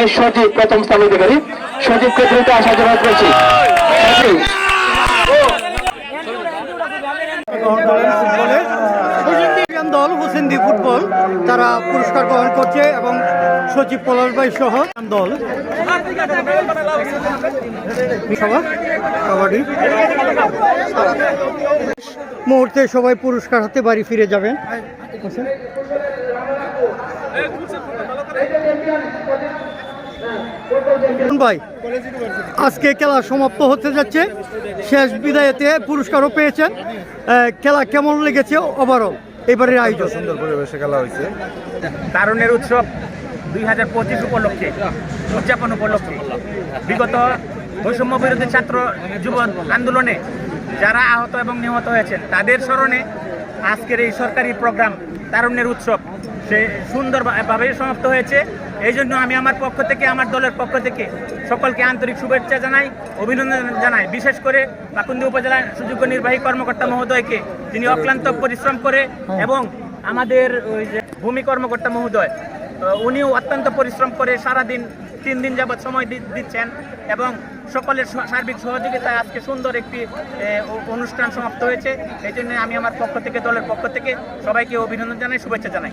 এর সচিব প্রথম স্থান অধিকারী সচিবকে দ্রুত আসার জন্য করছি দল, হোসেন্দি ফুটবল, তারা পুরস্কার গ্রহণ করছে এবং সচিব পলাশ ভাই সহ দল। কাবাডি মুহূর্তে সবাই পুরস্কার হাতে বাড়ি ফিরে যাবেন ভাই আজকে খেলা সমাপ্ত হতে যাচ্ছে। শেষ বিদায়তে পুরস্কারও পেয়েছেন। খেলা কেমন লেগেছে ওভারঅল এবারের আয়োজন। সুন্দর পরিবেশে খেলা হয়েছে। তারুণের উৎসব দুই হাজার পঁচিশ উপলক্ষে উদযাপন উপলক্ষে। বিগত বৈষম্য বিরোধী ছাত্র যুব আন্দোলনে যারা আহত এবং নিহত হয়েছেন তাদের স্মরণে আজকের এই সরকারি প্রোগ্রাম তারুণ্যের উৎসব। সে সুন্দরভাবে সমাপ্ত হয়েছে। এই জন্য আমি আমার পক্ষ থেকে, আমার দলের পক্ষ থেকে সকলকে আন্তরিক শুভেচ্ছা জানাই, অভিনন্দন জানাই। বিশেষ করে পাকুন্দি উপজেলার সুযোগ্য নির্বাহী কর্মকর্তা মহোদয়কে তিনি অক্লান্ত পরিশ্রম করে এবং আমাদের ওই যে ভূমি কর্মকর্তা মহোদয় উনিও অত্যন্ত পরিশ্রম করে সারাদিন, তিন দিন যাবৎ সময় দিচ্ছেন এবং সকলের সার্বিক সহযোগিতায় আজকে সুন্দর একটি অনুষ্ঠান সমাপ্ত হয়েছে। এই জন্য আমি আমার পক্ষ থেকে, দলের পক্ষ থেকে সবাইকে অভিনন্দন জানাই, শুভেচ্ছা জানাই।